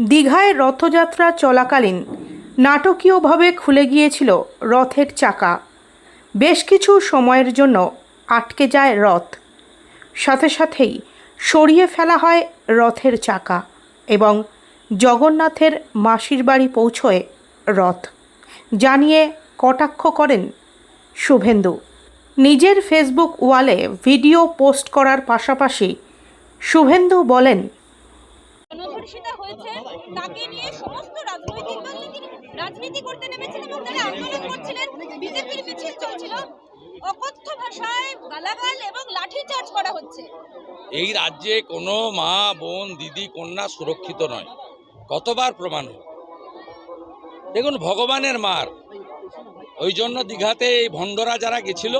দীঘায় রথযাত্রা চলাকালীন নাটকীয়ভাবে খুলে গিয়েছিল রথের চাকা। বেশ কিছু সময়ের জন্য আটকে যায় রথ। সাথে সাথেই সরিয়ে ফেলা হয় রথের চাকা এবং জগন্নাথের মাসির বাড়ি পৌঁছয় রথ। জানিয়ে কটাক্ষ করেন শুভেন্দু। নিজের ফেসবুক ওয়ালে ভিডিও পোস্ট করার পাশাপাশি শুভেন্দু বলেন গণধর্ষিতা হয়েছে, তাকে নিয়ে সমস্ত রাজনৈতিক দল তিনি রাজনীতি করতে নেমেছেন এবং তারা আন্দোলন করছিলেন। বিজেপির মিছিল চলছিল। অকথ্য ভাষায় গালাগাল এবং লাঠিচার্জ করা হচ্ছে। এই রাজ্যে কোনো মা, বোন, দিদি, কন্যা সুরক্ষিত নয়। কতবার প্রমাণ দেখুন, ভগবানের মার। ওই জন্য দীঘাতে এই ভণ্ডরা যারা গেছিল,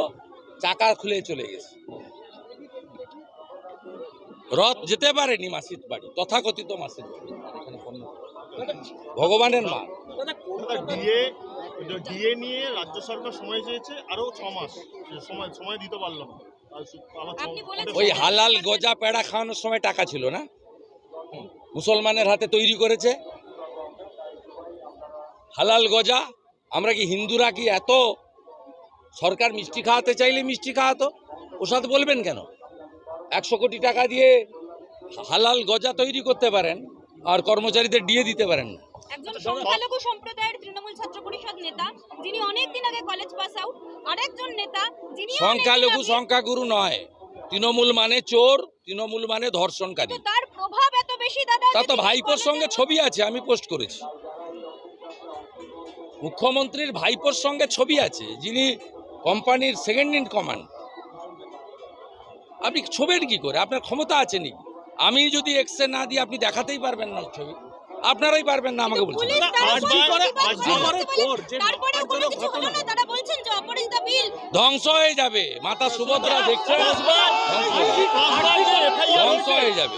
চাকা খুলে চলে গেছে। রথ যেতে পারেনি মাসির বাড়ি তথাকথিত মাসির বাড়ি। ভগবানের মা। ডিএ ডিএ নিয়ে রাজ্য সরকার সময় চেয়েছে আরও ছ মাস। সময় সময় দিতে পারলাম ওই হালাল গজা পেড়া খাওয়ানোর সময় টাকা ছিল না? মুসলমানের হাতে তৈরি করেছে। হালাল গজা আমরা কি হিন্দুরা কি এত? সরকার মিষ্টি খাওয়াতে চাইলে মিষ্টি খাওয়াতো? ওসাদ বলবেন কেন? একশো কোটি টাকা দিয়ে হালাল গজা তৈরি করতে পারেন আর কর্মচারীদের ডিএ দিতে পারেন না। একজন সংখ্যালঘু সম্প্রদায়ের তৃণমূল ছাত্র পরিষদ নেতা যিনি অনেক দিন আগে কলেজ পাস আউট আরেকজন নেতা যিনি সংখ্যালঘু সংখ্যাগুরু নয় তৃণমূল মানে চোর তৃণমূল মানে ধর্ষণকারী। তার প্রভাব এত বেশি দাদা তা তো ভাইপোর সঙ্গে ছবি আছে আমি পোস্ট করেছি। মুখ্যমন্ত্রীর ভাইপোর সঙ্গে ছবি আছে যিনি কোম্পানির সেকেন্ড ইন কমান্ড আপনি ছবেন কি করে? আপনার ক্ষমতা আছে নাকি আমি যদি এক্সরে না দিই আপনি দেখাতেই পারবেন না ছবি। আপনারাই পারবেন না আমাকে বলছেন। ধ্বংস হয়ে যাবে। মাতা সুভদ্রা দেখছে ধ্বংস হয়ে যাবে।